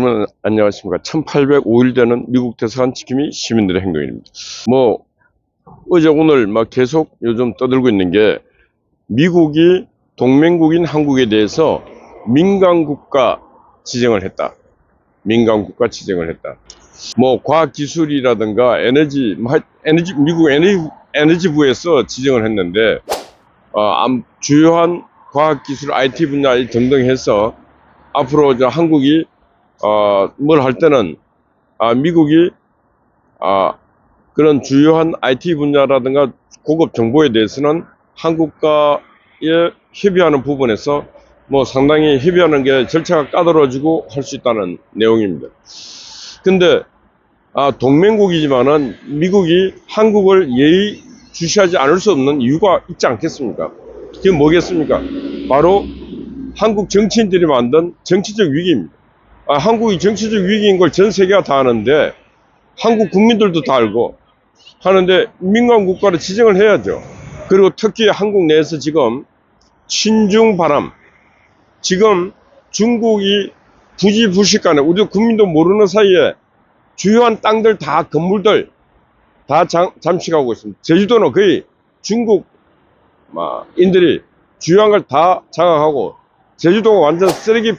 예, 여러분 안녕하십니까. 1805일 되는 미국 대사관 지킴이 시민들의 행동입니다. 뭐 어제 오늘 막 계속 요즘 떠들고 있는 게 미국이 동맹국인 한국에 대해서 민간국가 지정을 했다. 민간국가 지정을 했다. 뭐 과학기술이라든가 에너지, 뭐 하- 에너지 미국 에너지, 에너지부에서 지정을 했는데 어, 암- 주요한 과학기술 IT 분야 등등 해서 앞으로 저 한국이 어, 뭘 할 때는 아, 미국이 아, 그런 주요한 IT 분야라든가 고급 정보에 대해서는 한국과의 협의하는 부분에서 뭐 상당히 협의하는 게 절차가 까다로워지고 할 수 있다는 내용입니다. 근데 아, 동맹국이지만은 미국이 한국을 예의 주시하지 않을 수 없는 이유가 있지 않겠습니까? 그게 뭐겠습니까? 바로 한국 정치인들이 만든 정치적 위기입니다. 아, 한국이 정치적 위기인 걸 전 세계가 다 아는데 한국 국민들도 다 알고 하는데 민간 국가를 지정을 해야죠. 그리고 특히 한국 내에서 지금 친중 바람 지금 중국이 부지불식간에 우리 국민도 모르는 사이에 주요한 땅들 다 건물들 다 잠, 잠식하고 있습니다. 제주도는 거의 중국 막 인들이 주요한 걸 다 장악하고 제주도가 완전 쓰레기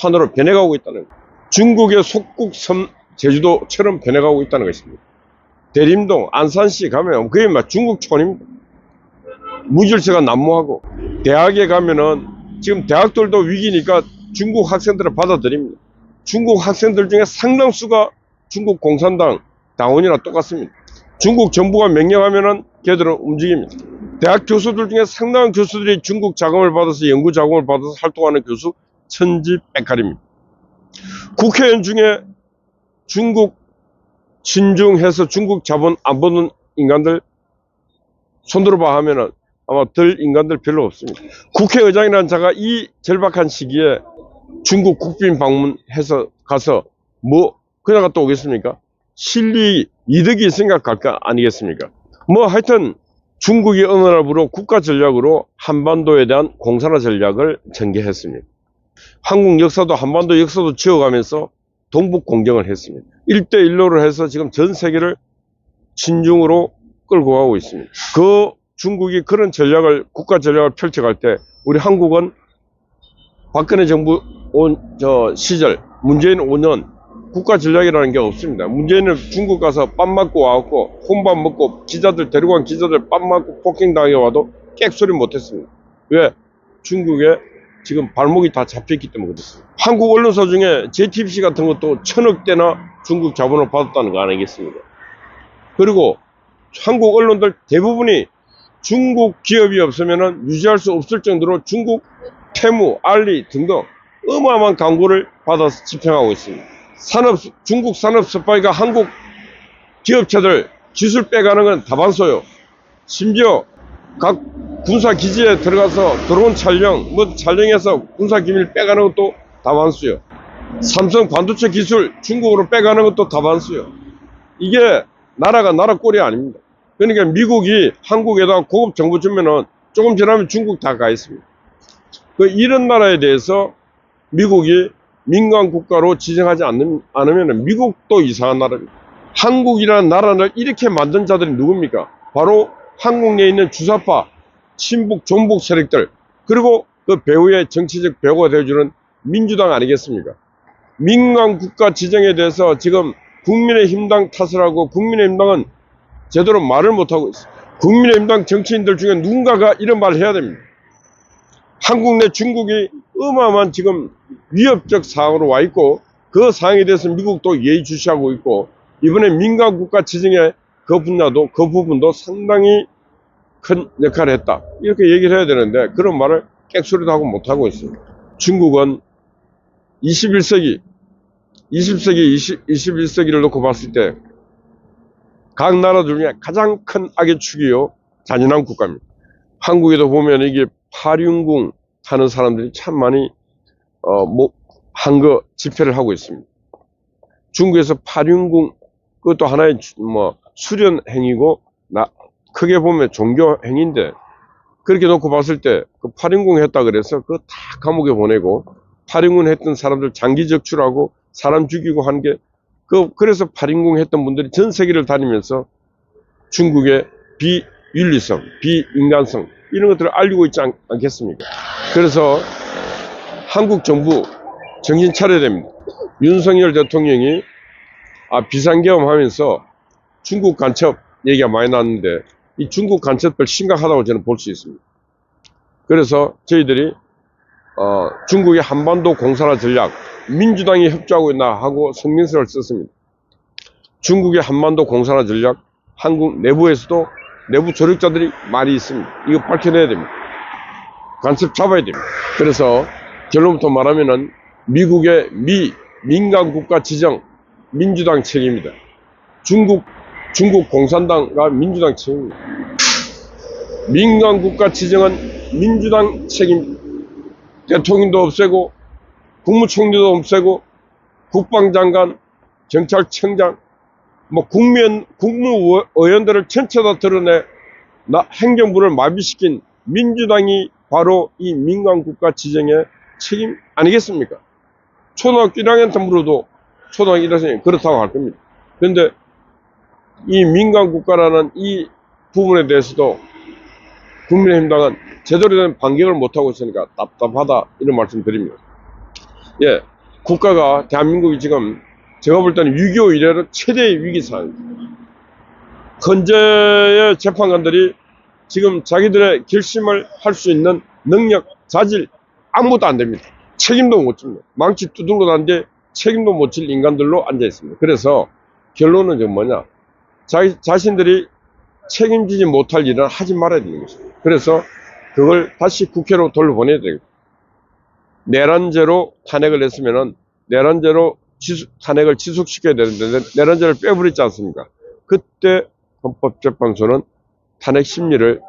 판으로 변해가고 있다는 거. 중국의 속국 섬 제주도처럼 변해가고 있다는 것입니다. 대림동, 안산시 가면 거의 막 중국촌입니다. 무질서가 난무하고 대학에 가면은 지금 대학들도 위기니까 중국 학생들을 받아들입니다. 중국 학생들 중에 상당수가 중국 공산당 당원이나 똑같습니다. 중국 정부가 명령하면은 걔들은 움직입니다. 대학 교수들 중에 상당한 교수들이 중국 자금을 받아서 연구 자금을 받아서 활동하는 교수 천지백갈입니다. 국회의원 중에 중국 친중해서 중국 자본 안 보는 인간들 손들어 봐 하면은 아마 들 인간들 별로 없습니다. 국회의장이라는 자가 이 절박한 시기에 중국 국빈 방문해서 가서 뭐 그냥 갔다 오겠습니까? 실리 이득이 생각할 거 아니겠습니까? 뭐 하여튼 중국이 어느 날부로 국가 전략으로 한반도에 대한 공산화 전략을 전개했습니다. 한국 역사도 한반도 역사도 지어가면서 동북 공정을 했습니다. 1대1로를 해서 지금 전 세계를 친중으로 끌고 가고 있습니다. 그 중국이 그런 전략을, 국가 전략을 펼쳐갈 때 우리 한국은 박근혜 정부 온, 저 시절, 문재인 5년 국가 전략이라는 게 없습니다. 문재인은 중국 가서 밥 맞고 와갖고 혼밥 먹고 기자들 데리고 간 기자들 밥 맞고 폭행 당해 와도 객소리 못했습니다. 왜? 중국에 지금 발목이 다 잡혔기 때문에 그렇습니다. 한국 언론사 중에 JTBC 같은 것도 천억대나 중국 자본을 받았다는 거 아니겠습니까? 그리고 한국 언론들 대부분이 중국 기업이 없으면 유지할 수 없을 정도로 중국 테무, 알리 등등 어마어마한 광고를 받아서 집행하고 있습니다. 산업, 중국 산업 스파이가 한국 기업체들 기술 빼가는 건 다반소요. 심지어 각 군사 기지에 들어가서 드론 촬영, 뭐 촬영해서 군사 기밀 빼가는 것도 다반수요. 삼성 반도체 기술 중국으로 빼가는 것도 다반수요. 이게 나라가 나라 꼴이 아닙니다. 그러니까 미국이 한국에다 고급 정보 주면은 조금 지나면 중국 다 가 있습니다. 그 이런 나라에 대해서 미국이 민간 국가로 지정하지 않으면 미국도 이상한 나라입니다. 한국이라는 나라를 이렇게 만든 자들이 누굽니까? 바로 한국 내에 있는 주사파, 친북, 종북 세력들, 그리고 그 배후의 정치적 배후가 되어주는 민주당 아니겠습니까? 민간 국가 지정에 대해서 지금 국민의힘당 탓을 하고 국민의힘당은 제대로 말을 못하고 있어요. 국민의힘당 정치인들 중에 누군가가 이런 말을 해야 됩니다. 한국 내 중국이 어마어마한 지금 위협적 상황으로 와 있고 그 상황에 대해서 미국도 예의주시하고 있고 이번에 민간 국가 지정의 그 분야도 그 부분도 상당히 큰 역할을 했다 이렇게 얘기를 해야 되는데 그런 말을 객소리도 하고 못하고 있습니다. 중국은 21세기 20세기 20, 21세기를 놓고 봤을 때 각 나라들 중에 가장 큰 악의 축이요 잔인한 국가입니다. 한국에도 보면 이게 파륜궁 하는 사람들이 참 많이 어, 뭐, 한거 집회를 하고 있습니다. 중국에서 파륜궁 그것도 하나의 주- 뭐 수련 행위고 나 크게 보면 종교 행위인데 그렇게 놓고 봤을 때그 파륜궁 했다 그래서 그거 다 감옥에 보내고 팔인군 했던 사람들 장기 적출하고 사람 죽이고 한 게 그 그래서 팔인군 했던 분들이 전 세계를 다니면서 중국의 비윤리성, 비인간성 이런 것들을 알리고 있지 않, 않겠습니까? 그래서 한국 정부 정신 차려야 됩니다. 윤석열 대통령이 아, 비상계엄 하면서 중국 간첩 얘기가 많이 나왔는데 이 중국 간첩들 심각하다고 저는 볼 수 있습니다. 그래서 저희들이 어, 중국의 한반도 공산화 전략 민주당이 협조하고 있나 하고 성명서를 썼습니다. 중국의 한반도 공산화 전략 한국 내부에서도 내부 조력자들이 많이 있습니다. 이거 밝혀내야 됩니다. 간첩 잡아야 됩니다. 그래서 결론부터 말하면은 미국의 미 민간 국가 지정 민주당 책임이다. 중국 중국 공산당과 민주당 책임입니다. 민간 국가 지정은 민주당 책임. 대통령도 없애고 국무총리도 없애고 국방장관, 경찰청장, 뭐 국면 국무의원들을 전체 다 드러내 나 행정부를 마비시킨 민주당이 바로 이 민간 국가 지정의 책임 아니겠습니까? 초등학교 1학년 때 물어도 초등학교 1학년이 그렇다고 할 겁니다. 그런데 이 민간 국가라는 이 부분에 대해서도 국민의힘당은 제대로 된 반격을 못하고 있으니까 답답하다 이런 말씀 드립니다. 예, 국가가 대한민국이 지금 제가 볼 때는 6.25 이래로 최대의 위기 상황입니다. 헌재의 재판관들이 지금 자기들의 결심을 할 수 있는 능력, 자질 아무것도 안 됩니다. 책임도 못 집니다. 망치 두들고 난데 책임도 못 질 인간들로 앉아 있습니다. 그래서 결론은 지금 뭐냐? 자기 자신들이 책임지지 못할 일은 하지 말아야 되는 것입니다. 그래서 그걸 다시 국회로 돌려보내야 되겠다. 내란죄로 탄핵을 했으면은 내란죄로 지수- 탄핵을 지속시켜야 되는데 내란죄를 빼버렸지 않습니까? 그때 헌법재판소는 탄핵 심리를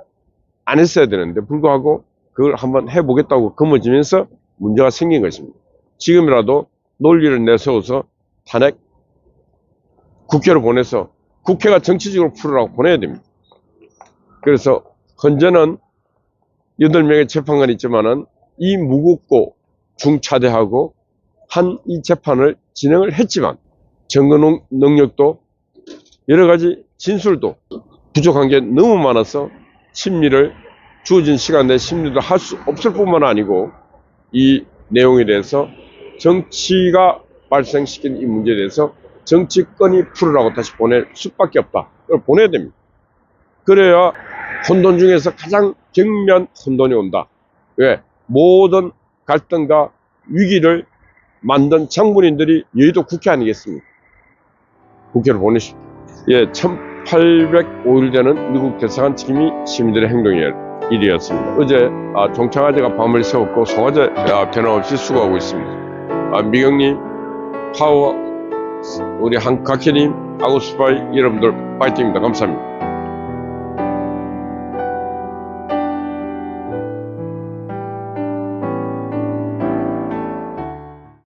안 했어야 되는데 불구하고 그걸 한번 해보겠다고 거머쥐면서 문제가 생긴 것입니다. 지금이라도 논리를 내세워서 탄핵 국회로 보내서 국회가 정치적으로 풀으라고 보내야 됩니다. 그래서 헌재는 8명의 재판관이 있지만은 이 무겁고 중차대하고 한 이 재판을 진행을 했지만 증거 능- 능력도 여러 가지 진술도 부족한 게 너무 많아서 심리를 주어진 시간 내 심리도 할 수 없을 뿐만 아니고 이 내용에 대해서 정치가 발생시킨 이 문제에 대해서 정치권이 풀으라고 다시 보낼 수밖에 없다. 그걸 보내야 됩니다. 그래야 혼돈 중에서 가장 경미한 혼돈이 온다. 왜? 모든 갈등과 위기를 만든 장본인들이 여의도 국회 아니겠습니까? 국회로 보내십시오. 예, 1805일 되는 미국 대사관 책임이 시민들의 행동의 일이었습니다. 어제 아, 종창화제가 밤을 새웠고 송화제 아, 변함없이 수고하고 있습니다. 아, 미경님, 파워, 우리 한각혜님, 아고스파이 여러분들 파이팅입니다. 감사합니다.